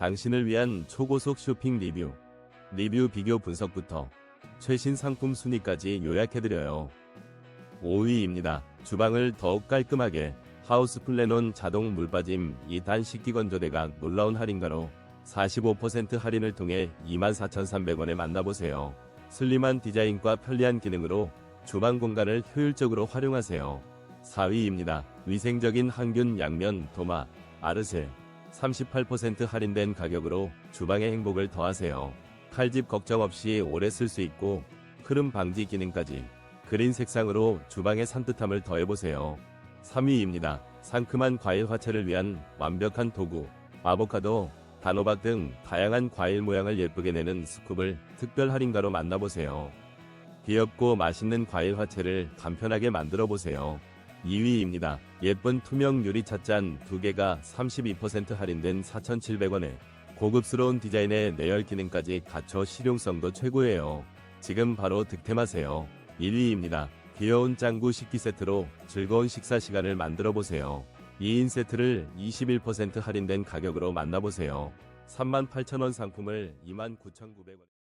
당신을 위한 초고속 쇼핑 리뷰, 리뷰 비교 분석부터 최신 상품 순위까지 요약해드려요. 5위입니다. 주방을 더욱 깔끔하게 하우스 플래논 자동 물빠짐 2단 식기 건조대가 놀라운 할인가로 45% 할인을 통해 24,300원에 만나보세요. 슬림한 디자인과 편리한 기능으로 주방 공간을 효율적으로 활용하세요. 4위입니다. 위생적인 항균 양면 도마 아르세 38% 할인된 가격으로 주방의 행복을 더하세요. 칼집 걱정 없이 오래 쓸 수 있고 흐름 방지 기능까지 그린 색상으로 주방의 산뜻함을 더해보세요. 3위입니다. 상큼한 과일 화채를 위한 완벽한 도구 아보카도, 단호박 등 다양한 과일 모양을 예쁘게 내는 스쿱을 특별 할인가로 만나보세요. 귀엽고 맛있는 과일 화채를 간편하게 만들어 보세요. 2위입니다. 예쁜 투명 유리 찻잔 2개가 32% 할인된 4,700원에 고급스러운 디자인의 내열 기능까지 갖춰 실용성도 최고예요. 지금 바로 득템하세요. 1위입니다. 귀여운 짱구 식기 세트로 즐거운 식사 시간을 만들어 보세요. 2인 세트를 21% 할인된 가격으로 만나보세요. 38,000원 상품을 29,900원.